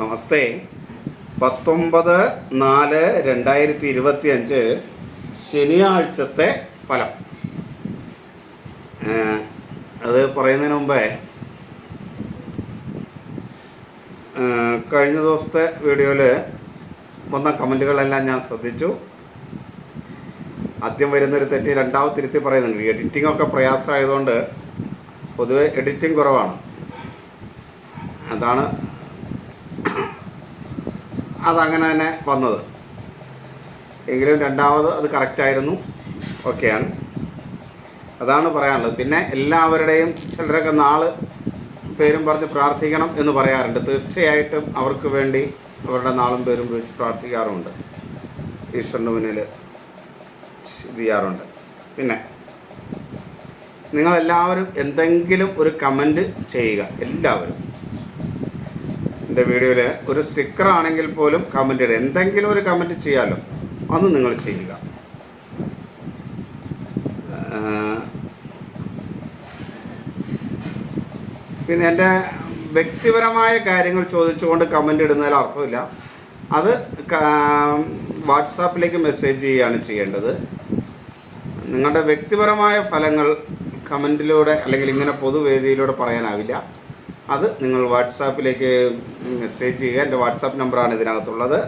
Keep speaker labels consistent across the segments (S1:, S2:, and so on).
S1: നമസ്തേ. പത്തൊമ്പത് നാല് രണ്ടായിരത്തി ഇരുപത്തി അഞ്ച് ശനിയാഴ്ചത്തെ ഫലം. അത് പറയുന്നതിന് മുമ്പേ കഴിഞ്ഞ ദിവസത്തെ വീഡിയോയിൽ വന്ന കമന്റുകളെല്ലാം ഞാൻ ശ്രദ്ധിച്ചു. ആദ്യം വരുന്നൊരു തെറ്റ് രണ്ടാമത് തിരുത്തി പറയുന്നുണ്ട്. എഡിറ്റിംഗ് ഒക്കെ പ്രയാസമായതുകൊണ്ട് പൊതുവെ എഡിറ്റിംഗ് കുറവാണ്. അതാണ് അതങ്ങനെ തന്നെ വന്നത്. എങ്കിലും രണ്ടാമത് അത് കറക്റ്റായിരുന്നു ഓക്കെയാണ് അതാണ് പറയാനുള്ളത്. പിന്നെ എല്ലാവരുടെയും ചിലരൊക്കെ നാൾ പേരും പറഞ്ഞ് പ്രാർത്ഥിക്കണം എന്ന് പറയാറുണ്ട്. തീർച്ചയായിട്ടും അവർക്ക് വേണ്ടി അവരുടെ നാളും പേരും വിളിച്ച് പ്രാർത്ഥിക്കാറുമുണ്ട്. ഈശ്വരന്റെ മുന്നിൽ ചെയ്യാറുണ്ട്. പിന്നെ നിങ്ങളെല്ലാവരും എന്തെങ്കിലും ഒരു കമന്റ് ചെയ്യുക. എല്ലാവരും. എന്റെ വീഡിയോയിൽ ഒരു സ്റ്റിക്കർ ആണെങ്കിൽ പോലും കമന്റ് ഇടുക എന്തെങ്കിലും ഒരു കമന്റ് ചെയ്യാമല്ലോ അന്ന് നിങ്ങൾ ചെയ്യുക. പിന്നെ എന്റെ വ്യക്തിപരമായ കാര്യങ്ങൾ ചോദിച്ചുകൊണ്ട് കമന്റ് ഇടുന്നതിൽ അർത്ഥമില്ല. അത് വാട്സാപ്പിലേക്ക് മെസ്സേജ് ചെയ്യുകയാണ് ചെയ്യേണ്ടത്. നിങ്ങളുടെ വ്യക്തിപരമായ ഫലങ്ങൾ കമന്റിലൂടെ അല്ലെങ്കിൽ ഇങ്ങനെ പൊതുവേദിയിലൂടെ പറയാനാവില്ല. അത് നിങ്ങൾ വാട്സാപ്പിലേക്ക് മെസ്സേജ് ചെയ്യുക. എന്റെ വാട്സാപ്പ് നമ്പറാണ് ഇതിനകത്തുള്ളത്.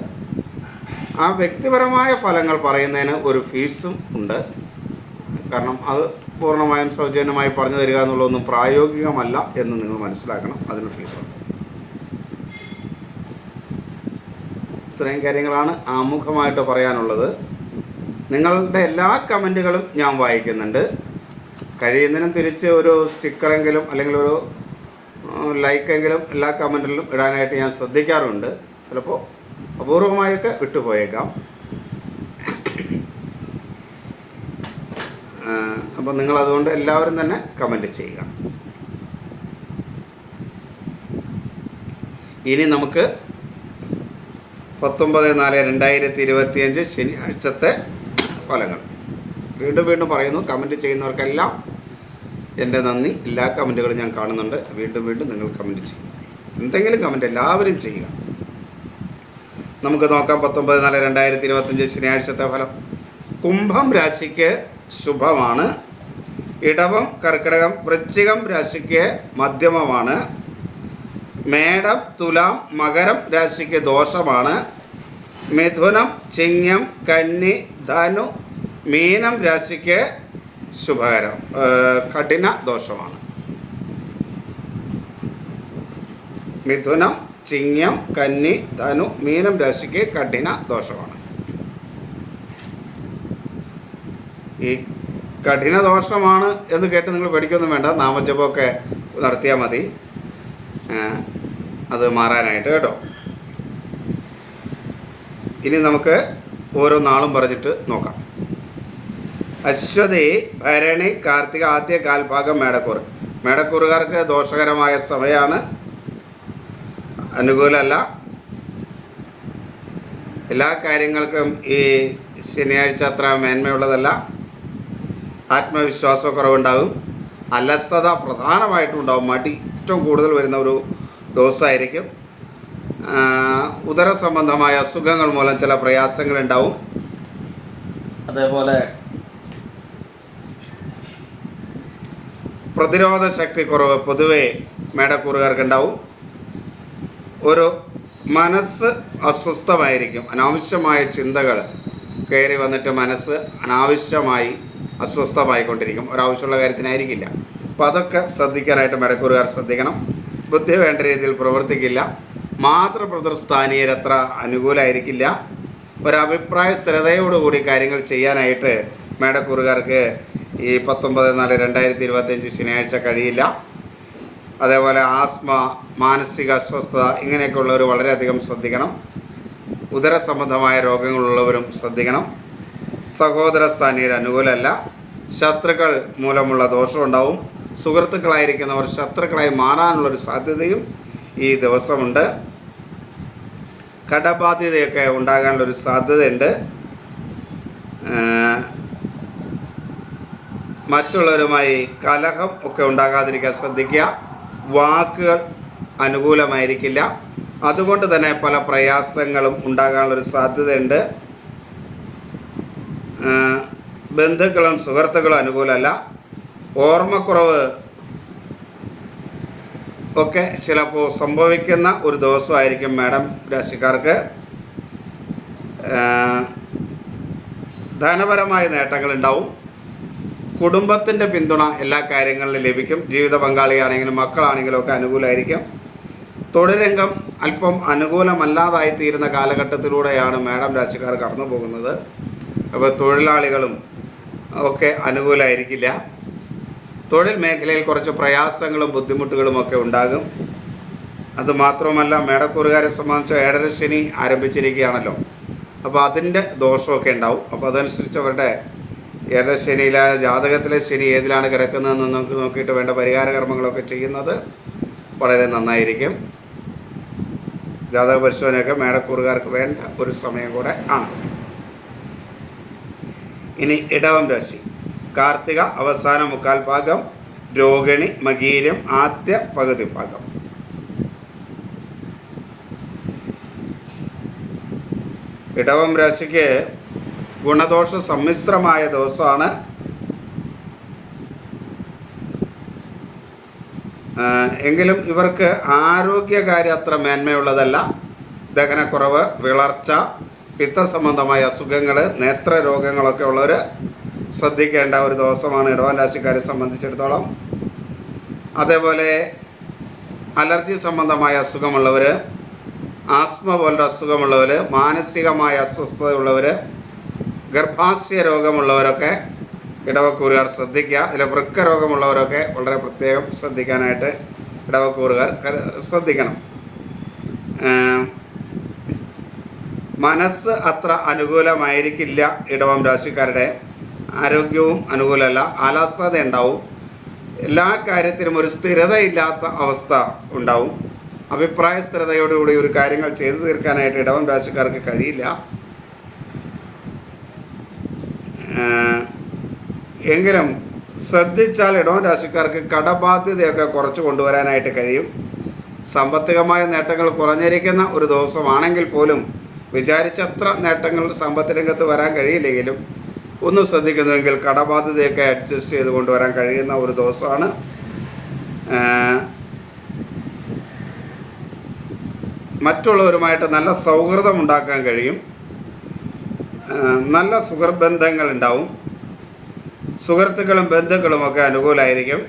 S1: ആ വ്യക്തിപരമായ ഫലങ്ങൾ പറയുന്നതിന് ഒരു ഫീസും ഉണ്ട്. കാരണം അത് പൂർണമായും സൗജന്യമായി പറഞ്ഞു തരിക എന്നുള്ളതൊന്നും പ്രായോഗികമല്ല എന്ന് നിങ്ങൾ മനസ്സിലാക്കണം. അതിന് ഫീസുണ്ട് ഇത്രയും കാര്യങ്ങളാണ് ആമുഖമായിട്ട് പറയാനുള്ളത്. നിങ്ങളുടെ എല്ലാ കമന്റുകളും ഞാൻ വായിക്കുന്നുണ്ട്. കഴിയുന്നതിനും തിരിച്ച് ഒരു സ്റ്റിക്കറെങ്കിലും അല്ലെങ്കിൽ ഒരു ലൈക്കെങ്കിലും എല്ലാ കമന്റിലും ഇടാനായിട്ട് ഞാൻ ശ്രദ്ധിക്കാറുണ്ട്. ചിലപ്പോൾ അപൂർവമായൊക്കെ വിട്ടുപോയേക്കാം. അപ്പം നിങ്ങൾ അതുകൊണ്ട് എല്ലാവരും തന്നെ കമന്റ് ചെയ്യുക. ഇനി നമുക്ക് പത്തൊമ്പത് നാല് രണ്ടായിരത്തി ഇരുപത്തിയഞ്ച് ശനിയാഴ്ചത്തെ ഫലങ്ങൾ. വീണ്ടും വീണ്ടും പറയുന്നു കമന്റ് ചെയ്യുന്നവർക്കെല്ലാം എന്റെ നന്ദി. എല്ലാ കമന്റുകളും ഞാൻ കാണുന്നുണ്ട്. വീണ്ടും വീണ്ടും നിങ്ങൾ കമന്റ് ചെയ്യുക. എന്തെങ്കിലും കമന്റ് എല്ലാവരും ചെയ്യുക. നമുക്ക് നോക്കാം. പത്തൊമ്പത് നാല് രണ്ടായിരത്തി ഇരുപത്തഞ്ച് ശനിയാഴ്ചത്തെ ഫലം. കുംഭം രാശിക്ക് ശുഭമാണ്. ഇടവം കർക്കിടകം വൃശ്ചികം രാശിക്ക് മധ്യമമാണ്. മേടം തുലാം മകരം രാശിക്ക് ദോഷമാണ്. മിഥുനം ചിങ്ങം കന്നി ധനു മീനം രാശിക്ക് ശുഭകരം. കഠിന ദോഷമാണ്. മിഥുനം ചിങ്ങം കന്നി ധനു മീനം രാശിക്ക് കഠിന ദോഷമാണ്. ഈ കഠിന ദോഷമാണ് എന്ന് കേട്ട് നിങ്ങൾ പഠിക്കൊന്നും വേണ്ട. നാമജപമൊക്കെ നടത്തിയാൽ മതി. അത് മാറാനായിട്ട് കേട്ടോ. ഇനി നമുക്ക് ഓരോ നാളും പറഞ്ഞിട്ട് നോക്കാം. അശ്വതി ഭരണി കാർത്തിക ആദ്യ കാൽഭാഗം മേടക്കൂർ. മേടക്കൂറുകാർക്ക് ദോഷകരമായ സമയമാണ് അനുകൂലമല്ല. എല്ലാ കാര്യങ്ങൾക്കും ഈ ശനിയാഴ്ച അത്ര മേന്മയുള്ളതല്ല. ആത്മവിശ്വാസക്കുറവുണ്ടാകും. അലസത പ്രധാനമായിട്ടും ഉണ്ടാവും. മടി ഏറ്റവും കൂടുതൽ വരുന്ന ഒരു ദിവസമായിരിക്കും. ഉദര സംബന്ധമായ അസുഖങ്ങൾ മൂലം ചില പ്രയാസങ്ങളുണ്ടാവും. അതേപോലെ പ്രതിരോധ ശക്തി കുറവ് പൊതുവെ മേടക്കൂറുകാർക്കുണ്ടാവും. ഒരു മനസ്സ് അസ്വസ്ഥമായിരിക്കും. അനാവശ്യമായ ചിന്തകൾ കയറി വന്നിട്ട് മനസ്സ് അനാവശ്യമായി അസ്വസ്ഥമായിക്കൊണ്ടിരിക്കും. ഒരാവശ്യമുള്ള കാര്യത്തിനായിരിക്കില്ല. അപ്പോൾ അതൊക്കെ ശ്രദ്ധിക്കാനായിട്ട് മേടക്കൂറുകാർ ശ്രദ്ധിക്കണം. ബുദ്ധി വേണ്ട രീതിയിൽ പ്രവർത്തിക്കില്ല. മാതൃപ്രദർസ്ഥാനീയർ അത്ര അനുകൂലമായിരിക്കില്ല ഒരഭിപ്രായ സ്ഥിരതയോടുകൂടി കാര്യങ്ങൾ ചെയ്യാനായിട്ട് മേടക്കൂറുകാർക്ക് ഈ പത്തൊമ്പത് നാല് രണ്ടായിരത്തി ഇരുപത്തഞ്ച് ശനിയാഴ്ച കഴിയില്ല. അതേപോലെ ആസ്മ മാനസിക അസ്വസ്ഥത ഇങ്ങനെയൊക്കെ ഉള്ളവർ വളരെയധികം ശ്രദ്ധിക്കണം. ഉദര സംബന്ധമായ രോഗങ്ങളുള്ളവരും ശ്രദ്ധിക്കണം. സഹോദര സ്ഥാനീയർ അനുകൂലമല്ല. ശത്രുക്കൾ മൂലമുള്ള ദോഷമുണ്ടാവും. സുഹൃത്തുക്കളായിരിക്കുന്നവർ ശത്രുക്കളായി മാറാനുള്ളൊരു സാധ്യതയും ഈ ദിവസമുണ്ട്. കടബാധ്യതയൊക്കെ ഉണ്ടാകാനുള്ളൊരു സാധ്യതയുണ്ട്. മറ്റുള്ളവരുമായി കലഹം ഒക്കെ ഉണ്ടാകാതിരിക്കാൻ ശ്രദ്ധിക്കുക. വാക്കുകൾ അനുകൂലമായിരിക്കില്ല. അതുകൊണ്ട് തന്നെ പല പ്രയാസങ്ങളും ഉണ്ടാകാനുള്ളൊരു സാധ്യതയുണ്ട്. ബന്ധുക്കളും സുഹൃത്തുക്കളും അനുകൂലമല്ല. ഓർമ്മക്കുറവ് ഒക്കെ ചിലപ്പോൾ സംഭവിക്കുന്ന ഒരു ദിവസമായിരിക്കും മാഡം രാശിക്കാർക്ക്. ധനപരമായ നേട്ടങ്ങൾ ഉണ്ടാവും കുടുംബത്തിന്റെ പിന്തുണ എല്ലാ കാര്യങ്ങളിലും ലഭിക്കും. ജീവിത പങ്കാളിയാണെങ്കിലും മക്കളാണെങ്കിലും ഒക്കെ അനുകൂലമായിരിക്കും തൊഴിലംഗം അല്പം അനുകൂലമല്ലാതായി തീരുന്ന കാലഘട്ടത്തിലൂടെയാണ് മാഡം രാശിക്കാർ കടന്നു പോകുന്നത്. അപ്പോൾ തൊഴിലാളികളും ഒക്കെ അനുകൂലമായിരിക്കില്ല തൊഴിൽ മേഖലയിൽ കുറച്ച് പ്രയാസങ്ങളും ബുദ്ധിമുട്ടുകളും ഒക്കെ ഉണ്ടാകും. അതുമാത്രവുമല്ല മേടക്കൂറുകാരെ സംബന്ധിച്ച് ഏഴര ശനി ആരംഭിച്ചിരിക്കുകയാണല്ലോ. അപ്പോൾ അതിന്റെ ദോഷമൊക്കെ ഉണ്ടാവും. അപ്പോൾ അതനുസരിച്ച് അവരുടെ ഏഴര ശനിയിലെ ജാതകത്തിലെ ശനി ഏതിലാണ് കിടക്കുന്നതെന്ന് നമുക്ക് നോക്കിയിട്ട് വേണ്ട പരിഹാര കർമ്മങ്ങളൊക്കെ ചെയ്യുന്നത് വളരെ നന്നായിരിക്കും. ജാതക പരിശോധനയൊക്കെ മേടക്കൂറുകാർക്ക് വേണ്ട ഒരു സമയം കൂടെ ആണ്. ഇനി ഇടവം രാശി. കാർത്തിക അവസാന മുക്കാൽ ഭാഗം രോഹിണി മകീരം ആദ്യ പകുതി ഭാഗം. ഇടവം രാശിക്ക് ഗുണദോഷ സമ്മിശ്രമായ ദിവസമാണ്. എങ്കിലും ഇവർക്ക് ആരോഗ്യകാര്യം അത്ര മേന്മയുള്ളതല്ല. ദഹനക്കുറവ് വിളർച്ച പിത്തസംബന്ധമായ അസുഖങ്ങൾ നേത്രരോഗങ്ങളൊക്കെ ഉള്ളവർ ശ്രദ്ധിക്കേണ്ട ഒരു ദിവസമാണ് ഇടവൻ രാശിക്കാരെ സംബന്ധിച്ചിടത്തോളം. അതേപോലെ അലർജി സംബന്ധമായ അസുഖമുള്ളവർ ആസ്മ പോലൊരു അസുഖമുള്ളവർ മാനസികമായ അസ്വസ്ഥതയുള്ളവർ ഗർഭാശയ രോഗമുള്ളവരൊക്കെ ഇടവക്കൂറുകാർ ശ്രദ്ധിക്കുക. അതിൽ വൃക്ക രോഗമുള്ളവരൊക്കെ വളരെ പ്രത്യേകം ശ്രദ്ധിക്കാനായിട്ട് ഇടവക്കൂറുകാർ ശ്രദ്ധിക്കണം. മനസ്സ് അത്ര അനുകൂലമായിരിക്കില്ല ഇടവം രാശിക്കാരുടെ. ആരോഗ്യവും അനുകൂലമല്ല അലസത ഉണ്ടാവും എല്ലാ കാര്യത്തിനും ഒരു സ്ഥിരതയില്ലാത്ത അവസ്ഥ ഉണ്ടാവും. അഭിപ്രായ സ്ഥിരതയോടുകൂടി ഒരു കാര്യങ്ങൾ ചെയ്തു തീർക്കാനായിട്ട് ഇടവം രാശിക്കാർക്ക് കഴിയില്ല. എങ്കിലും ശ്രദ്ധിച്ചാൽ ഇടവം രാശിക്കാർക്ക് കടബാധ്യതയൊക്കെ കുറച്ച് കൊണ്ടുവരാനായിട്ട് കഴിയും. സാമ്പത്തികമായ നേട്ടങ്ങൾ കുറഞ്ഞിരിക്കുന്ന ഒരു ദിവസമാണെങ്കിൽ പോലും വിചാരിച്ചത്ര നേട്ടങ്ങൾ സമ്പത്ത് രംഗത്ത് വരാൻ കഴിയില്ലെങ്കിലും ഒന്ന് ശ്രദ്ധിക്കുന്നുവെങ്കിൽ കടബാധ്യതയൊക്കെ അഡ്ജസ്റ്റ് ചെയ്ത് കൊണ്ടുവരാൻ കഴിയുന്ന ഒരു ദിവസമാണ്. മറ്റുള്ളവരുമായിട്ട് നല്ല സൗഹൃദം ഉണ്ടാക്കാൻ കഴിയും. നല്ല സുഹൃബന്ധങ്ങൾ ഉണ്ടാവും. സുഹൃത്തുക്കളും ബന്ധുക്കളും ഒക്കെ അനുകൂലമായിരിക്കും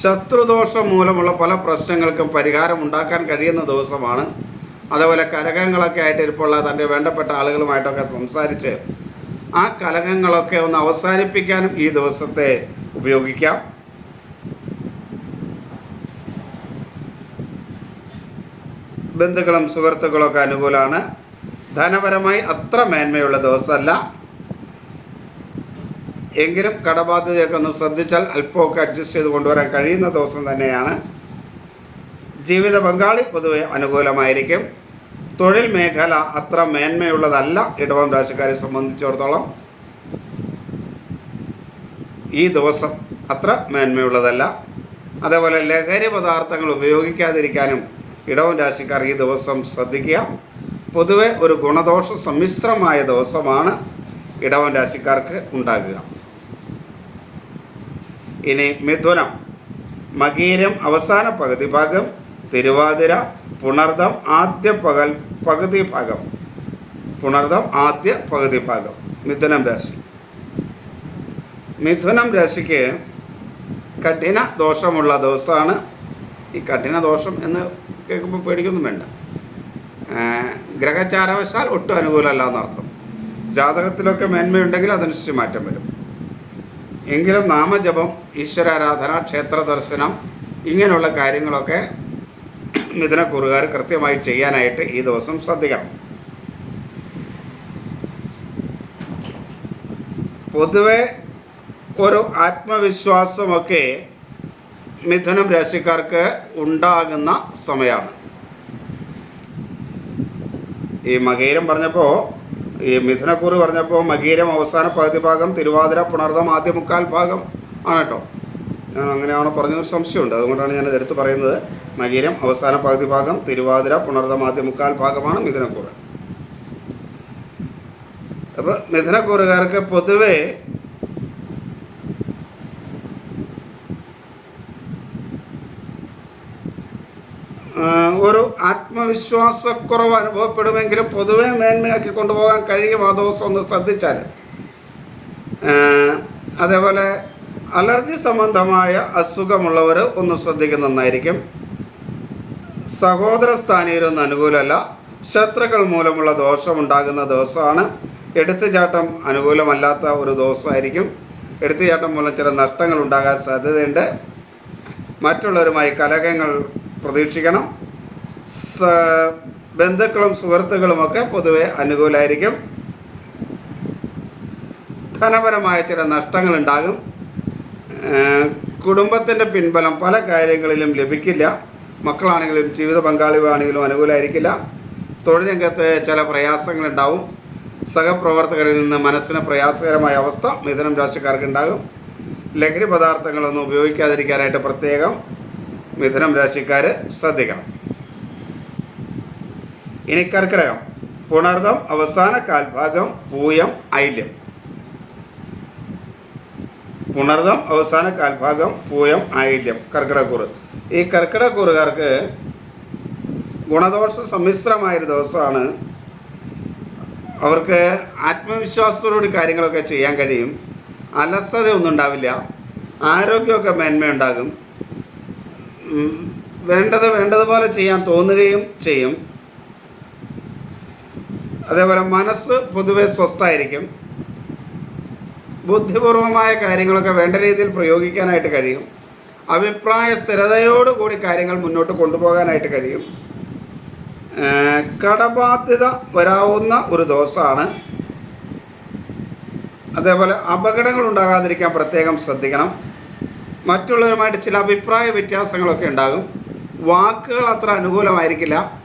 S1: ശത്രുദോഷം മൂലമുള്ള പല പ്രശ്നങ്ങൾക്കും പരിഹാരം ഉണ്ടാക്കാൻ കഴിയുന്ന ദിവസമാണ്. അതേപോലെ കലഹങ്ങളൊക്കെ ആയിട്ട് ഇരിപ്പുള്ള തന്റെ വേണ്ടപ്പെട്ട ആളുകളുമായിട്ടൊക്കെ സംസാരിച്ച് ആ കലഹങ്ങളൊക്കെ ഒന്ന് അവസാനിപ്പിക്കാനും ഈ ദിവസത്തെ ഉപയോഗിക്കാം. ബന്ധുക്കളും സുഹൃത്തുക്കളും ഒക്കെ അനുകൂലമാണ് ധനപരമായി അത്ര മേന്മയുള്ള ദിവസമല്ല. എങ്കിലും കടബാധ്യതയൊക്കെ ഒന്ന് ശ്രദ്ധിച്ചാൽ അല്പമൊക്കെ അഡ്ജസ്റ്റ് ചെയ്ത് കൊണ്ടുവരാൻ കഴിയുന്ന ദിവസം തന്നെയാണ്. ജീവിത പങ്കാളി പൊതുവെ അനുകൂലമായിരിക്കും. തൊഴിൽ മേഖല അത്ര മേന്മയുള്ളതല്ല ഇടവം രാശിക്കാരെ സംബന്ധിച്ചിടത്തോളം. ഈ ദിവസം അത്ര മേന്മയുള്ളതല്ല. അതേപോലെ ലഹരി പദാർത്ഥങ്ങൾ ഉപയോഗിക്കാതിരിക്കാനും ഇടവം രാശിക്കാർ ഈ ദിവസം ശ്രദ്ധിക്കുക. പൊതുവെ ഒരു ഗുണദോഷ സമ്മിശ്രമായ ദിവസമാണ് ഇടവം രാശിക്കാർക്ക് ഉണ്ടാകുക. ഇനി മിഥുനം. മകീരം അവസാന പകുതി ഭാഗം തിരുവാതിര പുണർദം ആദ്യ പകൽ പകുതി ഭാഗം. പുണർദം ആദ്യ പകുതി ഭാഗം. മിഥുനം രാശി. മിഥുനം രാശിക്ക് കഠിന ദോഷമുള്ള ദിവസമാണ്. ഈ കഠിന ദോഷം എന്ന് കേൾക്കുമ്പോൾ പേടിക്കൊന്നും വേണ്ട. ഗ്രഹചാരവശാൽ ഒട്ടും അനുകൂലമല്ല എന്നർത്ഥം. ജാതകത്തിലൊക്കെ മേന്മയുണ്ടെങ്കിൽ അതനുസരിച്ച് മാറ്റം വരും. എങ്കിലും നാമജപം ഈശ്വരാരാധന ക്ഷേത്ര ദർശനം ഇങ്ങനെയുള്ള കാര്യങ്ങളൊക്കെ മിഥുനക്കുറുകാർ കൃത്യമായി ചെയ്യാനായിട്ട് ഈ ദിവസം ശ്രദ്ധിക്കണം. പൊതുവെ ഒരു ആത്മവിശ്വാസമൊക്കെ മിഥുനം രാശിക്കാർക്ക് ഉണ്ടാകുന്ന സമയമാണ്. ഈ മകീരം പറഞ്ഞപ്പോൾ ഈ മിഥുനക്കൂറ് പറഞ്ഞപ്പോൾ മകീരം അവസാന പകുതി ഭാഗം തിരുവാതിര പുണർദം ആദ്യ മുക്കാൽ ഭാഗം ആണ് കേട്ടോ. ഞാൻ അങ്ങനെയാണോ പറഞ്ഞൊരു സംശയമുണ്ട്. അതുകൊണ്ടാണ് ഞാൻ എടുത്ത് പറയുന്നത്. മകീരം അവസാന പകുതി ഭാഗം തിരുവാതിര പുണർദം ആദ്യ മുക്കാൽ ഭാഗമാണ് മിഥുനക്കൂറ്. അപ്പോൾ മിഥുനക്കൂറുകാർക്ക് പൊതുവേ ആ, ഒരു ആത്മവിശ്വാസക്കുറവ് അനുഭവപ്പെടുമെങ്കിലും പൊതുവെ മേന്മയാക്കി കൊണ്ടുപോകാൻ കഴിയും ആ ദിവസം ഒന്ന് ശ്രദ്ധിച്ചാൽ? അതേപോലെ അലർജി സംബന്ധമായ അസുഖമുള്ളവർ ഒന്ന് ശ്രദ്ധിക്കുന്ന നന്നായിരിക്കും. സഹോദര സ്ഥാനീയരൊന്നും അനുകൂലമല്ല. ശത്രുക്കൾ മൂലമുള്ള ദോഷമുണ്ടാകുന്ന ദിവസമാണ്. എടുത്തുചാട്ടം അനുകൂലമല്ലാത്ത ഒരു ദിവസമായിരിക്കും. എടുത്തുചാട്ടം മൂലം ചില നഷ്ടങ്ങൾ ഉണ്ടാകാൻ സാധ്യതയുണ്ട്. മറ്റുള്ളവരുമായി കലഹങ്ങൾ പ്രതീക്ഷിക്കണം. ബന്ധുക്കളും സുഹൃത്തുക്കളുമൊക്കെ പൊതുവെ അനുകൂലമായിരിക്കും ധനപരമായ ചില നഷ്ടങ്ങളുണ്ടാകും. കുടുംബത്തിന്റെ പിൻബലം പല കാര്യങ്ങളിലും ലഭിക്കില്ല. മക്കളാണെങ്കിലും ജീവിത പങ്കാളിയാണെങ്കിലും അനുകൂലമായിരിക്കില്ല തൊഴിൽ രംഗത്ത് ചില പ്രയാസങ്ങളുണ്ടാവും. സഹപ്രവർത്തകരിൽ നിന്ന് മനസ്സിന് പ്രയാസകരമായ അവസ്ഥ മിഥുനം രാശിക്കാർക്ക് ഉണ്ടാകും ലഹരി പദാർത്ഥങ്ങളൊന്നും ഉപയോഗിക്കാതിരിക്കാനായിട്ട് പ്രത്യേകം മിഥുനം രാശിക്കാർ ശ്രദ്ധിക്കണം. ഇനി കർക്കിടകം. പുണർദം അവസാന കാൽഭാഗം പൂയം ഐല്യം പുണർദം അവസാന കാൽഭാഗം പൂയം ആയില്യം കർക്കിടക്കൂറ് ഈ കർക്കിടക്കൂറുകാർക്ക് ഗുണദോഷ സമ്മിശ്രമായൊരു ദിവസമാണ്. അവർക്ക് ആത്മവിശ്വാസത്തോടുകൂടി കാര്യങ്ങളൊക്കെ ചെയ്യാൻ കഴിയും. അലസത ഒന്നും ഉണ്ടാവില്ല. ആരോഗ്യമൊക്കെ മേന്മയുണ്ടാകും. വേണ്ടത് വേണ്ടതുപോലെ ചെയ്യാൻ തോന്നുകയും ചെയ്യും. അതേപോലെ മനസ്സ് പൊതുവെ സ്വസ്ഥായിരിക്കും ബുദ്ധിപൂർവമായ കാര്യങ്ങളൊക്കെ വേണ്ട രീതിയിൽ പ്രയോഗിക്കാനായിട്ട് കഴിയും. അഭിപ്രായ സ്ഥിരതയോടുകൂടി കാര്യങ്ങൾ മുന്നോട്ട് കൊണ്ടുപോകാനായിട്ട് കഴിയും. കടബാധ്യത വരാവുന്ന ഒരു ദോഷമാണ് അതേപോലെ അപകടങ്ങൾ ഉണ്ടാകാതിരിക്കാൻ പ്രത്യേകം ശ്രദ്ധിക്കണം. മറ്റുള്ളവരുമായിട്ട് ചില അഭിപ്രായ വ്യത്യാസങ്ങളൊക്കെ ഉണ്ടാകും. വാക്കുകൾ അത്ര അനുകൂലമായിരിക്കില്ല.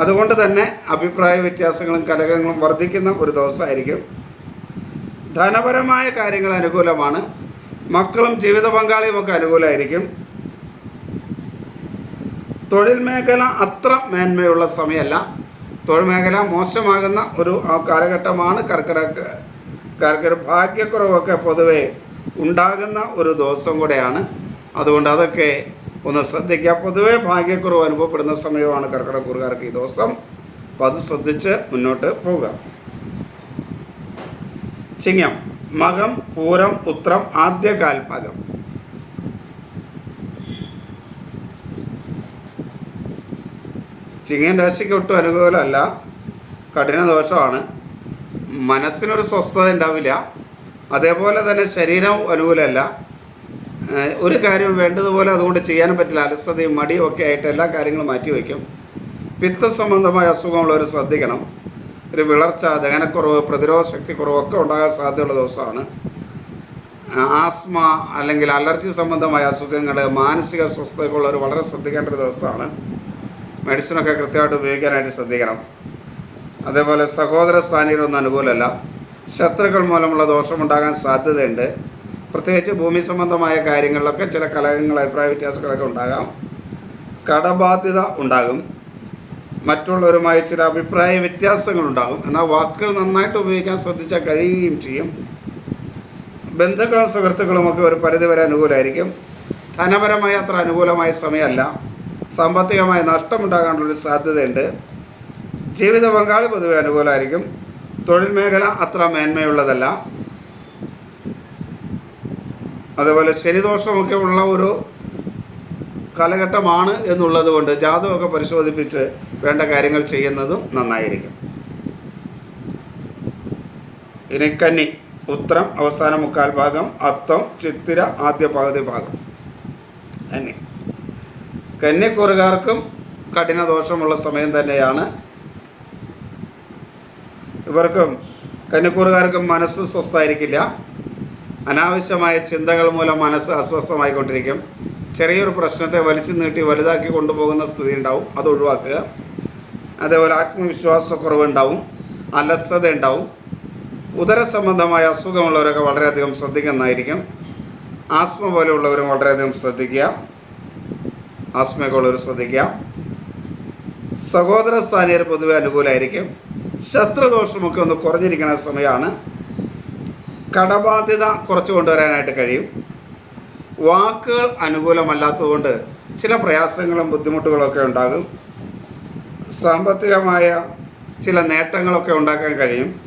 S1: അതുകൊണ്ട് തന്നെ അഭിപ്രായ വ്യത്യാസങ്ങളും കലഹങ്ങളും വർദ്ധിക്കുന്ന ഒരു ദിവസമായിരിക്കും. ധനപരമായ കാര്യങ്ങൾ അനുകൂലമാണ്. മക്കളും ജീവിത പങ്കാളിയും ഒക്കെ അനുകൂലമായിരിക്കും. തൊഴിൽ മേഖല അത്ര മേന്മയുള്ള സമയമല്ല. തൊഴിൽ മേഖല മോശമാകുന്ന ഒരു കാലഘട്ടമാണ് കർക്കിടക കർക്കിടക ഭാഗ്യക്കുറവൊക്കെ പൊതുവെ ഉണ്ടാകുന്ന ഒരു ദിവസം കൂടെയാണ്. അതുകൊണ്ട് അതൊക്കെ ഒന്ന് ശ്രദ്ധിക്കുക. പൊതുവെ ഭാഗ്യക്കുറവ് അനുഭവപ്പെടുന്ന സമയമാണ് കർക്കിടക്കൂറുകാർക്ക് ഈ ദിവസം. അപ്പോൾ അത് ശ്രദ്ധിച്ച് മുന്നോട്ട് പോവുക. ചിങ്ങം മകം പൂരം ഉത്രം ആദ്യ കാൽഭാഗം. ചിങ്ങൻ രാശിക്ക് ഒട്ടും അനുകൂലമല്ല. കഠിന ദോഷമാണ്. മനസ്സിനൊരു സ്വസ്ഥത ഉണ്ടാവില്ല. അതേപോലെ തന്നെ ശരീരം അനുകൂലമല്ല. ഒരു കാര്യം വേണ്ടതുപോലെ അതുകൊണ്ട് ചെയ്യാനും പറ്റില്ല. അലസതയും മടിയും ഒക്കെ ആയിട്ട് എല്ലാ കാര്യങ്ങളും മാറ്റി വയ്ക്കും. പിത്ത സംബന്ധമായ അസുഖമുള്ളവർ ശ്രദ്ധിക്കണം. ഒരു വിളർച്ച ദഹനക്കുറവ് പ്രതിരോധ ശക്തി കുറവൊക്കെ ഉണ്ടാകാൻ സാധ്യതയുള്ള ദിവസമാണ്. ആസ്മ അല്ലെങ്കിൽ അലർജി സംബന്ധമായ അസുഖങ്ങൾ മാനസിക സ്വസ്ഥതയുള്ളവർ വളരെ ശ്രദ്ധിക്കേണ്ട ഒരു ദിവസമാണ്. മെഡിസിനൊക്കെ കൃത്യമായിട്ട് ഉപയോഗിക്കാനായിട്ട് ശ്രദ്ധിക്കണം. അതേപോലെ സഹോദര സ്ഥാനികളൊന്നും അനുകൂലമല്ല. ശത്രുക്കൾ മൂലമുള്ള ദോഷമുണ്ടാകാൻ സാധ്യതയുണ്ട്. പ്രത്യേകിച്ച് ഭൂമി സംബന്ധമായ കാര്യങ്ങളിലൊക്കെ ചില കലഹങ്ങൾ അഭിപ്രായ വ്യത്യാസങ്ങളൊക്കെ ഉണ്ടാകാം. കടബാധ്യത ഉണ്ടാകും. മറ്റുള്ളവരുമായി ചില അഭിപ്രായ വ്യത്യാസങ്ങളുണ്ടാകും എന്നാൽ വാക്കുകൾ നന്നായിട്ട് ഉപയോഗിക്കാൻ ശ്രദ്ധിച്ചാൽ കഴിയുകയും ചെയ്യും. ബന്ധുക്കളും സുഹൃത്തുക്കളും ഒക്കെ ഒരു പരിധിവരെ അനുകൂലമായിരിക്കും. ധനപരമായി അത്ര അനുകൂലമായ സമയമല്ല. സാമ്പത്തികമായ നഷ്ടമുണ്ടാകാനുള്ളൊരു സാധ്യതയുണ്ട്. ജീവിത പങ്കാളി പൊതുവെ അനുകൂലമായിരിക്കും. തൊഴിൽ മേഖല അത്ര മേന്മയുള്ളതല്ല. അതേപോലെ ശനിദോഷമൊക്കെ ഉള്ള ഒരു കാലഘട്ടമാണ് എന്നുള്ളത് കൊണ്ട് ജാതകമൊക്കെ പരിശോധിപ്പിച്ച് വേണ്ട കാര്യങ്ങൾ ചെയ്യുന്നതും നന്നായിരിക്കും. ഇനി കന്നി ഉത്തരം അവസാന മുക്കാൽ ഭാഗം അത്തം ചിത്തിര ആദ്യ പകുതി ഭാഗം. കന്നി. കന്യക്കുറുകാർക്കും കഠിന ദോഷമുള്ള സമയം തന്നെയാണ്. ഇവർക്കും കന്യക്കൂറുകാർക്കും മനസ്സ് സ്വസ്ഥമായിരിക്കില്ല. അനാവശ്യമായ ചിന്തകൾ മൂലം മനസ്സ് അസ്വസ്ഥമായിക്കൊണ്ടിരിക്കും. ചെറിയൊരു പ്രശ്നത്തെ വലിച്ചു നീട്ടി വലുതാക്കി കൊണ്ടുപോകുന്ന സ്ഥിതി ഉണ്ടാവും. അത് ഒഴിവാക്കുക. അതേപോലെ ആത്മവിശ്വാസക്കുറവ് ഉണ്ടാവും. അലസത ഉണ്ടാവും. ഉദര സംബന്ധമായ അസുഖമുള്ളവരൊക്കെ വളരെയധികം ശ്രദ്ധിക്കുന്നതായിരിക്കും. ആസ്മ പോലെയുള്ളവരും വളരെയധികം ശ്രദ്ധിക്കുക. ആസ്മയൊക്കെ ശ്രദ്ധിക്കുക. സഹോദര സ്ഥാനീയർ പൊതുവെ അനുകൂലമായിരിക്കും ശത്രുദോഷമൊക്കെ ഒന്ന് കുറഞ്ഞിരിക്കുന്ന സമയമാണ്. കടബാധ്യത കുറച്ച് കൊണ്ടുവരാനായിട്ട് കഴിയും. വാക്കുകൾ അനുകൂലമല്ലാത്തതുകൊണ്ട് ചില പ്രയാസങ്ങളും ബുദ്ധിമുട്ടുകളൊക്കെ ഉണ്ടാകും. സാമ്പത്തികമായ ചില നേട്ടങ്ങളൊക്കെ ഉണ്ടാക്കാൻ കഴിയും.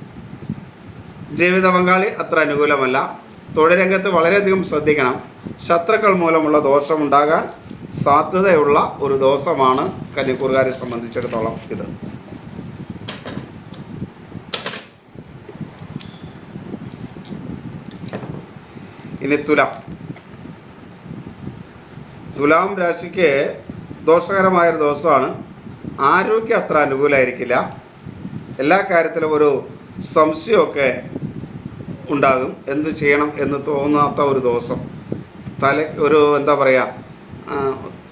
S1: ജീവിത പങ്കാളി അത്ര അനുകൂലമല്ല. തൊഴിലരംഗത്ത് വളരെയധികം ശ്രദ്ധിക്കണം. ശത്രുക്കൾ മൂലമുള്ള ദോഷമുണ്ടാകാൻ സാധ്യതയുള്ള ഒരു ദോഷമാണ് കന്നിക്കൂറുകാരെ സംബന്ധിച്ചിടത്തോളം ഇത്. ഇനി തുലാം. തുലാം രാശിക്ക് ദോഷകരമായൊരു ദിവസമാണ്. ആരോഗ്യം അത്ര അനുകൂലമായിരിക്കില്ല എല്ലാ കാര്യത്തിലും ഒരു സംശയമൊക്കെ ഉണ്ടാകും. എന്ത് ചെയ്യണം എന്ന് തോന്നാത്ത ഒരു ദിവസം. തല ഒരു എന്താ പറയുക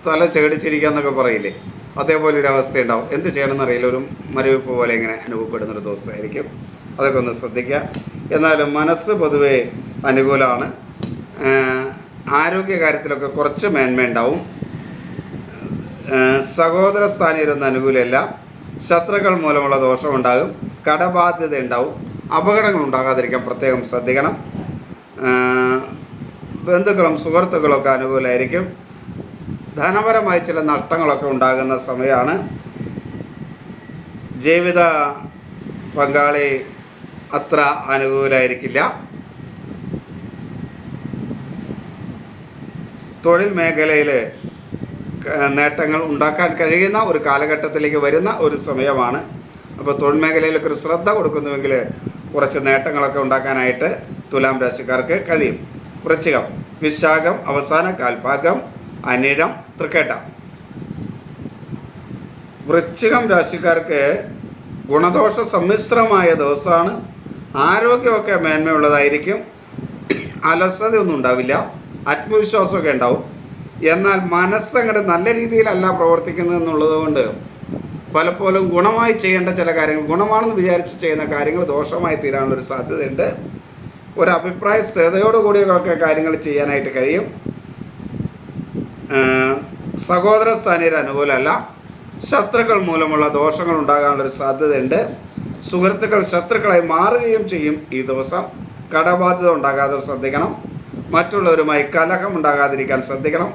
S1: തല ചേടിച്ചിരിക്കുക എന്നൊക്കെ പറയില്ലേ? അതേപോലെ ഒരു അവസ്ഥ ഉണ്ടാവും. എന്ത് ചെയ്യണമെന്ന് അറിയില്ല. ഒരു മരവിപ്പ് പോലെ ഇങ്ങനെ അനുഭവപ്പെടുന്നൊരു ദിവസമായിരിക്കും. അതൊക്കെ ഒന്ന് ശ്രദ്ധിക്കുക. എന്നാലും മനസ്സ് പൊതുവേ അനുകൂലമാണ്. ആരോഗ്യ കാര്യത്തിലൊക്കെ കുറച്ച് മേന്മ ഉണ്ടാവും ഏഹ് സഹോദര സ്ഥാനീയരൊന്നും അനുകൂലമല്ല. ശത്രുക്കൾ മൂലമുള്ള ദോഷമുണ്ടാകും. കടബാധ്യത ഉണ്ടാവും അപകടങ്ങൾ ഉണ്ടാകാതിരിക്കാൻ പ്രത്യേകം ശ്രദ്ധിക്കണം. ബന്ധുക്കളും സുഹൃത്തുക്കളും ഒക്കെ അനുകൂലമായിരിക്കും. ധനപരമായി ചില നഷ്ടങ്ങളൊക്കെ ഉണ്ടാകുന്ന സമയമാണ്. ജീവിത പങ്കാളി അത്ര അനുകൂലമായിരിക്കില്ല. തൊഴിൽ മേഖലയിൽ നേട്ടങ്ങൾ ഉണ്ടാക്കാൻ കഴിയുന്ന ഒരു കാലഘട്ടത്തിലേക്ക് വരുന്ന ഒരു സമയമാണ്. അപ്പോൾ തൊഴിൽ മേഖലയിലൊക്കെ ഒരു ശ്രദ്ധ കൊടുക്കുന്നുവെങ്കിൽ കുറച്ച് നേട്ടങ്ങളൊക്കെ ഉണ്ടാക്കാനായിട്ട് തുലാം രാശിക്കാർക്ക് കഴിയും. വൃശ്ചികം വിശാഖം അവസാന കാൽഭാഗം അനിഴം തൃക്കേട്ട. വൃശ്ചികം രാശിക്കാർക്ക് ഗുണദോഷ സമ്മിശ്രമായ ദിവസമാണ്. ആരോഗ്യമൊക്കെ മേന്മയുള്ളതായിരിക്കും. അലസതയൊന്നും ഉണ്ടാവില്ല. ആത്മവിശ്വാസമൊക്കെ ഉണ്ടാവും. എന്നാൽ മനസ്സങ്ങോട്ട് നല്ല രീതിയിലല്ല പ്രവർത്തിക്കുന്നത് എന്നുള്ളത് കൊണ്ട് പലപ്പോഴും ഗുണമായി ചെയ്യേണ്ട ചില കാര്യങ്ങൾ ഗുണമാണെന്ന് വിചാരിച്ച് ചെയ്യുന്ന കാര്യങ്ങൾ ദോഷമായി തീരാനുള്ളൊരു സാധ്യതയുണ്ട്. ഒരു അഭിപ്രായ സ്ഥിരതയോടുകൂടിയൊക്കെ കാര്യങ്ങൾ ചെയ്യാനായിട്ട് കഴിയും. സഹോദര സ്ഥാനീയർ അനുകൂലമല്ല. ശത്രുക്കൾ മൂലമുള്ള ദോഷങ്ങൾ ഉണ്ടാകാനുള്ളൊരു സാധ്യതയുണ്ട്. സുഹൃത്തുക്കൾ ശത്രുക്കളായി മാറുകയും ചെയ്യും ഈ ദിവസം. കടബാധ്യത ഉണ്ടാകാതെ ശ്രദ്ധിക്കണം. മറ്റുള്ളവരുമായി കലഹം ഉണ്ടാകാതിരിക്കാൻ ശ്രദ്ധിക്കണം.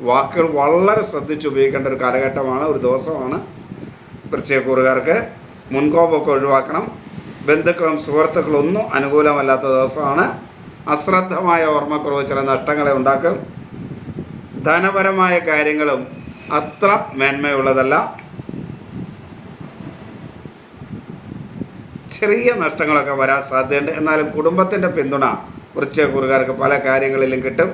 S1: വാക്കുകൾ വളരെ ശ്രദ്ധിച്ച് ഉപയോഗിക്കേണ്ട ഒരു കാലഘട്ടമാണ് ഒരു ദിവസമാണ്. വൃശ്ചികക്കൂറുകാർക്ക് മുൻകോപമൊക്കെ ഒഴിവാക്കണം. ബന്ധുക്കളും സുഹൃത്തുക്കളും ഒന്നും അനുകൂലമല്ലാത്ത ദിവസമാണ്. അശ്രദ്ധമായ ഓർമ്മക്കുറവ് ചില നഷ്ടങ്ങളെ ഉണ്ടാക്കും. ധനപരമായ കാര്യങ്ങളും അത്ര മേന്മയുള്ളതല്ല. ചെറിയ നഷ്ടങ്ങളൊക്കെ വരാൻ സാധ്യതയുണ്ട്. എന്നാലും കുടുംബത്തിന്റെ പിന്തുണ വൃശ്ചികക്കുറുകാർക്ക് പല കാര്യങ്ങളിലും കിട്ടും.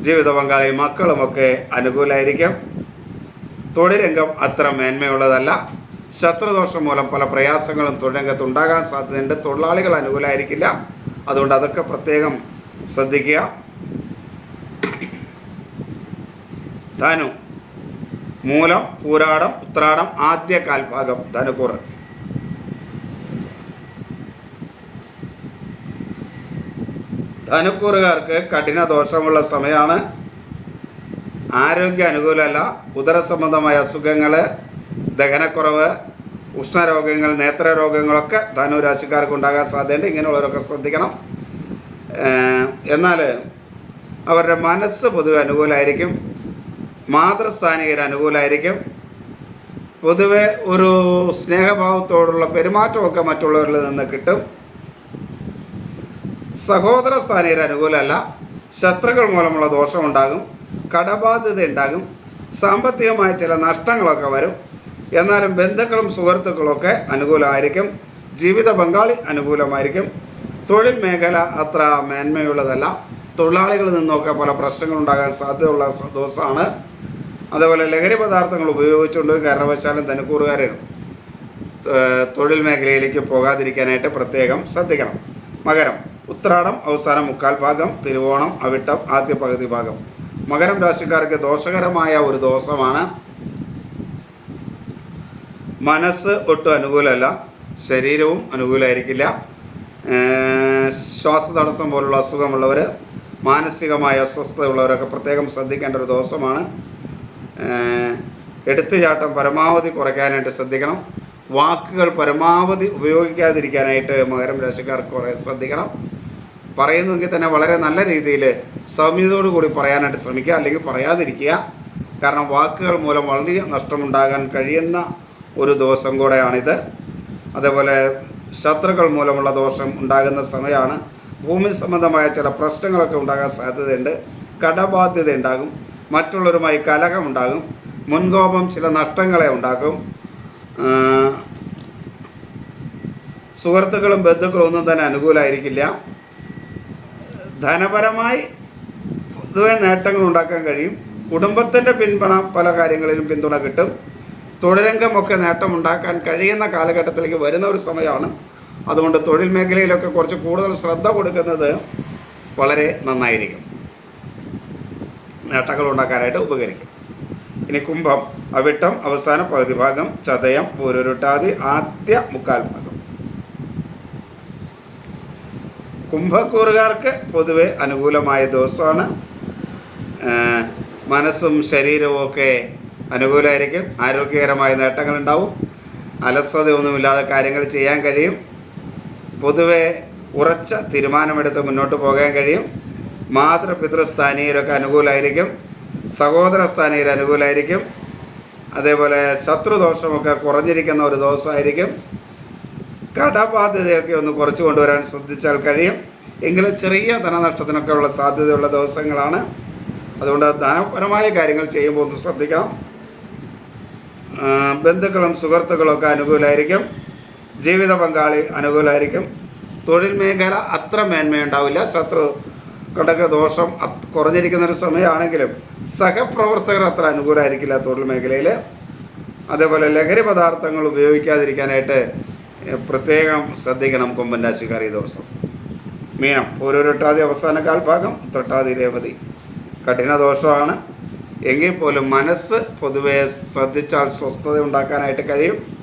S1: ജീവിത പങ്കാളി മക്കളുമൊക്കെ അനുകൂലമായിരിക്കും തൊഴിലംഗം അത്ര മേന്മയുള്ളതല്ല. ശത്രുദോഷം മൂലം പല പ്രയാസങ്ങളും തൊഴിലംഗത്ത് ഉണ്ടാകാൻ സാധ്യതയുണ്ട്. തൊഴിലാളികൾ അനുകൂലമായിരിക്കില്ല അതുകൊണ്ട് അതൊക്കെ പ്രത്യേകം ശ്രദ്ധിക്കുക. ധനു മൂലം പൂരാടം ഉത്രാടം ആദ്യ കാൽഭാഗം ധനുക്കൂറ് ധനുക്കൂറുകാർക്ക് കഠിന ദോഷമുള്ള സമയമാണ് ആരോഗ്യ അനുകൂലമല്ല. ഉദരസംബന്ധമായ അസുഖങ്ങൾ ദഹനക്കുറവ് ഉഷ്ണരോഗങ്ങൾ നേത്രരോഗങ്ങളൊക്കെ ധനുരാശിക്കാർക്ക് ഉണ്ടാകാൻ സാധ്യതയുണ്ട്. ഇങ്ങനെയുള്ളവരൊക്കെ ശ്രദ്ധിക്കണം. എന്നാൽ അവരുടെ മനസ്സ് പൊതുവെ അനുകൂലമായിരിക്കും. മാതൃസ്ഥാനികർ അനുകൂലമായിരിക്കും. പൊതുവെ ഒരു സ്നേഹഭാവത്തോടുള്ള പെരുമാറ്റമൊക്കെ മറ്റുള്ളവരിൽ നിന്ന് കിട്ടും. സഹോദര സ്ഥാനീയർ അനുകൂലമല്ല. ശത്രുക്കൾ മൂലമുള്ള ദോഷമുണ്ടാകും. കടബാധ്യത ഉണ്ടാകും. സാമ്പത്തികമായ ചില നഷ്ടങ്ങളൊക്കെ വരും. എന്നാലും ബന്ധുക്കളും സുഹൃത്തുക്കളൊക്കെ അനുകൂലമായിരിക്കും. ജീവിത പങ്കാളി അനുകൂലമായിരിക്കും. തൊഴിൽ മേഖല അത്ര മേന്മയുള്ളതല്ല. തൊഴിലാളികളിൽ നിന്നൊക്കെ പല പ്രശ്നങ്ങളുണ്ടാകാൻ സാധ്യതയുള്ള ദിവസമാണ്. അതേപോലെ ലഹരി പദാർത്ഥങ്ങൾ ഉപയോഗിച്ചുകൊണ്ട് ഒരു കാരണവശാലും ധനുക്കൂറുകാർ തൊഴിൽ മേഖലയിലേക്ക് പോകാതിരിക്കാനായിട്ട് പ്രത്യേകം ശ്രദ്ധിക്കണം. മകരം ഉത്രാടം അവസാനം മുക്കാൽ ഭാഗം തിരുവോണം അവിട്ടം ആദ്യ പകുതി ഭാഗം. മകരം രാശിക്കാർക്ക് ദോഷകരമായ ഒരു ദോഷമാണ് മനസ്സ് ഒട്ടും അനുകൂലമല്ല ശരീരവും അനുകൂലമായിരിക്കില്ല. ശ്വാസതടസ്സം പോലുള്ള അസുഖമുള്ളവർ മാനസികമായ അസ്വസ്ഥതയുള്ളവരൊക്കെ പ്രത്യേകം ശ്രദ്ധിക്കേണ്ട ഒരു ദോഷമാണ് എടുത്തുചാട്ടം പരമാവധി കുറയ്ക്കാനായിട്ട് ശ്രദ്ധിക്കണം. വാക്കുകൾ പരമാവധി ഉപയോഗിക്കാതിരിക്കാനായിട്ട് മകരം രാശിക്കാർ കുറേ ശ്രദ്ധിക്കണം. പറയുന്നുവെങ്കിൽ തന്നെ വളരെ നല്ല രീതിയിൽ സൗമ്യതയോടു കൂടി പറയാനായിട്ട് ശ്രമിക്കുക അല്ലെങ്കിൽ പറയാതിരിക്കുക. കാരണം വാക്കുകൾ മൂലം വളരെ നഷ്ടമുണ്ടാകാൻ കഴിയുന്ന ഒരു ദിവസം കൂടെയാണിത്. അതേപോലെ ശത്രുക്കൾ മൂലമുള്ള ദോഷം ഉണ്ടാകുന്ന സമയമാണ്. ഭൂമി സംബന്ധമായ ചില പ്രശ്നങ്ങളൊക്കെ ഉണ്ടാകാൻ സാധ്യതയുണ്ട്. കടബാധ്യത ഉണ്ടാകും. മറ്റുള്ളവരുമായി കലഹം ഉണ്ടാകും. മുൻകോപം ചില നഷ്ടങ്ങളെ ഉണ്ടാക്കും. സുഹൃത്തുക്കളും ബന്ധുക്കളും ഒന്നും തന്നെ അനുകൂലമായിരിക്കില്ല ധനപരമായി പൊതുവെ നേട്ടങ്ങൾ ഉണ്ടാക്കാൻ കഴിയും. കുടുംബത്തിന്റെ പിന്തുണ പല കാര്യങ്ങളിലും പിന്തുണ കിട്ടും. തൊഴിലംഗമൊക്കെ നേട്ടം ഉണ്ടാക്കാൻ കഴിയുന്ന കാലഘട്ടത്തിലേക്ക് വരുന്ന ഒരു സമയമാണ്. അതുകൊണ്ട് തൊഴിൽ മേഖലയിലൊക്കെ കുറച്ച് കൂടുതൽ ശ്രദ്ധ കൊടുക്കുന്നത് വളരെ നന്നായിരിക്കും. നേട്ടങ്ങൾ ഉണ്ടാക്കാനായിട്ട് ഉപകരിക്കും. ഇനി കുംഭം അവിട്ടം അവസാന പകുതി ഭാഗം ചതയം പൂരുരുട്ടാതി ആദ്യ മുക്കാൽ ഭാഗം. കുംഭക്കൂറുകാർക്ക് പൊതുവെ അനുകൂലമായ ദിവസമാണ്. മനസ്സും ശരീരവും ഒക്കെ അനുകൂലമായിരിക്കും. ആരോഗ്യകരമായ നേട്ടങ്ങളുണ്ടാവും. അലസതയൊന്നുമില്ലാതെ കാര്യങ്ങൾ ചെയ്യാൻ കഴിയും. പൊതുവെ ഉറച്ച തീരുമാനമെടുത്ത് മുന്നോട്ട് പോകാൻ കഴിയും. മാതൃപിതൃസ്ഥാനീയരൊക്കെ അനുകൂലമായിരിക്കും. സഹോദര സ്ഥാനീയർ അനുകൂലമായിരിക്കും. അതേപോലെ ശത്രുദോഷമൊക്കെ കുറഞ്ഞിരിക്കുന്ന ഒരു ദിവസമായിരിക്കും. കടബാധ്യതയൊക്കെ ഒന്ന് കുറച്ച് കൊണ്ടുവരാൻ ശ്രദ്ധിച്ചാൽ കഴിയും. എങ്കിലും ചെറിയ ധനനഷ്ടത്തിനൊക്കെ ഉള്ള സാധ്യതയുള്ള ദിവസങ്ങളാണ്. അതുകൊണ്ട് ധനപരമായ കാര്യങ്ങൾ ചെയ്യുമ്പോൾ ഒന്ന് ശ്രദ്ധിക്കണം. ബന്ധുക്കളും സുഹൃത്തുക്കളും ഒക്കെ അനുകൂലമായിരിക്കും ജീവിത പങ്കാളി അനുകൂലമായിരിക്കും തൊഴിൽ മേഖല അത്ര മേന്മയുണ്ടാവില്ല. ശത്രു ഘടക ദോഷം കുറഞ്ഞിരിക്കുന്നൊരു സമയമാണെങ്കിലും സഹപ്രവർത്തകർ അത്ര അനുകൂലമായിരിക്കില്ല തൊഴിൽ മേഖലയിൽ അതേപോലെ ലഹരി പദാർത്ഥങ്ങൾ ഉപയോഗിക്കാതിരിക്കാനായിട്ട് പ്രത്യേകം ശ്രദ്ധിക്കണം കൊമ്പൻ രാശിക്കാർ ഈ ദിവസം. മീനം പൂരൊരുട്ടാതി അവസാന കാൽഭാഗം തൊട്ടാതി രേവതി. കഠിന ദോഷമാണ്. എങ്കിൽ പോലും മനസ്സ് പൊതുവെ ശ്രദ്ധിച്ചാൽ സ്വസ്ഥത ഉണ്ടാക്കാനായിട്ട് കഴിയും.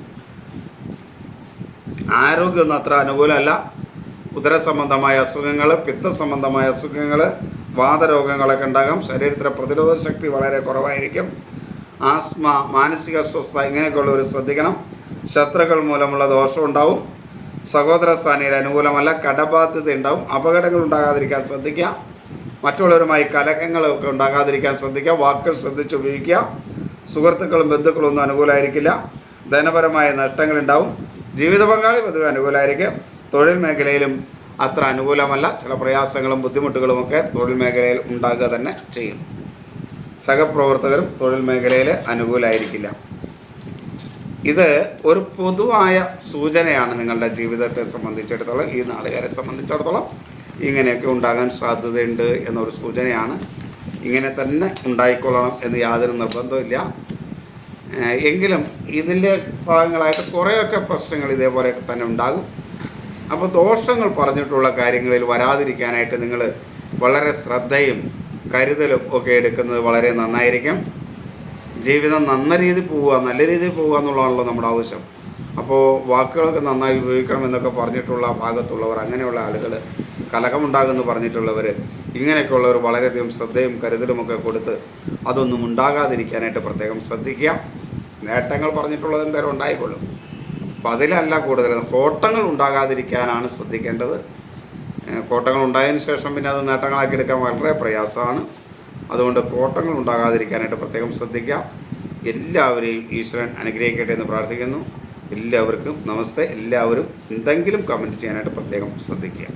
S1: ആരോഗ്യമൊന്നും അത്ര അനുകൂലമല്ല. ഉദര സംബന്ധമായ അസുഖങ്ങൾ പിത്ത സംബന്ധമായ അസുഖങ്ങൾ വാതരോഗങ്ങളൊക്കെ ഉണ്ടാകാം. ശരീരത്തിലെ പ്രതിരോധ ശക്തി വളരെ കുറവായിരിക്കും. ആസ്മ മാനസിക അസ്വസ്ഥ ഇങ്ങനെയൊക്കെയുള്ളവർ ശ്രദ്ധിക്കണം. ശത്രുക്കൾ മൂലമുള്ള ദോഷം ഉണ്ടാവും. സഹോദര സ്ഥാനീയർ അനുകൂലമല്ല കടബാധ്യത ഉണ്ടാവും. അപകടങ്ങൾ ഉണ്ടാകാതിരിക്കാൻ ശ്രദ്ധിക്കുക. മറ്റുള്ളവരുമായി കലഹങ്ങളൊക്കെ ഉണ്ടാകാതിരിക്കാൻ ശ്രദ്ധിക്കുക. വാക്കുകൾ ശ്രദ്ധിച്ച് ഉപയോഗിക്കുക. സുഹൃത്തുക്കളും ബന്ധുക്കളും ഒന്നും അനുകൂലമായിരിക്കില്ല. ധനപരമായ നഷ്ടങ്ങളുണ്ടാവും ജീവിത പങ്കാളി പൊതുവെ അനുകൂലമായിരിക്കും. തൊഴിൽ മേഖലയിലും അത്ര അനുകൂലമല്ല. ചില പ്രയാസങ്ങളും ബുദ്ധിമുട്ടുകളുമൊക്കെ തൊഴിൽ മേഖലയിൽ ഉണ്ടാകുക തന്നെ ചെയ്യും. സഹപ്രവർത്തകരും തൊഴിൽ മേഖലയിൽ അനുകൂലമായിരിക്കില്ല. ഇത് ഒരു പൊതുവായ സൂചനയാണ് നിങ്ങളുടെ ജീവിതത്തെ സംബന്ധിച്ചിടത്തോളം ഈ നാളുകാരെ സംബന്ധിച്ചിടത്തോളം ഇങ്ങനെയൊക്കെ ഉണ്ടാകാൻ സാധ്യതയുണ്ട് എന്നൊരു സൂചനയാണ്. ഇങ്ങനെ തന്നെ ഉണ്ടായിക്കൊള്ളണം എന്ന് യാതൊരു നിർബന്ധമില്ല എങ്കിലും ഇതിന്റെ ഭാഗങ്ങളായിട്ട് കുറേയൊക്കെ പ്രശ്നങ്ങൾ ഇതേപോലെയൊക്കെ തന്നെ ഉണ്ടാകും. അപ്പോൾ ദോഷങ്ങൾ പറഞ്ഞിട്ടുള്ള കാര്യങ്ങളിൽ വരാതിരിക്കാനായിട്ട് നിങ്ങൾ വളരെ ശ്രദ്ധയും കരുതലും ഒക്കെ എടുക്കുന്നത് വളരെ നന്നായിരിക്കും. ജീവിതം നല്ല രീതിയിൽ പോവുക നല്ല രീതിയിൽ പോവുക എന്നുള്ളതാണല്ലോ നമ്മുടെ ആവശ്യം. അപ്പോൾ വാക്കുകളൊക്കെ നന്നായി ഉപയോഗിക്കണം എന്നൊക്കെ പറഞ്ഞിട്ടുള്ള ഭാഗത്തുള്ളവർ അങ്ങനെയുള്ള ആളുകൾ കലഹമുണ്ടാകുമെന്ന് പറഞ്ഞിട്ടുള്ളവർ ഇങ്ങനെയൊക്കെയുള്ളവർ വളരെയധികം ശ്രദ്ധയും കരുതലുമൊക്കെ കൊടുത്ത് അതൊന്നും ഉണ്ടാകാതിരിക്കാനായിട്ട് പ്രത്യേകം ശ്രദ്ധിക്കുക. നേട്ടങ്ങൾ പറഞ്ഞിട്ടുള്ളത് എന്തായാലും ഉണ്ടായിക്കൊള്ളും അപ്പോൾ അതിലല്ല കൂടുതൽ കോട്ടങ്ങൾ ഉണ്ടാകാതിരിക്കാനാണ് ശ്രദ്ധിക്കേണ്ടത്. കോട്ടങ്ങൾ ഉണ്ടായതിനു ശേഷം പിന്നെ അത് നേട്ടങ്ങളാക്കി എടുക്കാൻ വളരെ പ്രയാസമാണ്. അതുകൊണ്ട് കോട്ടങ്ങൾ ഉണ്ടാകാതിരിക്കാനായിട്ട് പ്രത്യേകം ശ്രദ്ധിക്കാം. എല്ലാവരെയും ഈശ്വരൻ അനുഗ്രഹിക്കട്ടെ എന്ന് പ്രാർത്ഥിക്കുന്നു. എല്ലാവർക്കും നമസ്തേ. എല്ലാവരും എന്തെങ്കിലും കമന്റ് ചെയ്യാനായിട്ട് പ്രത്യേകം ശ്രദ്ധിക്കുക.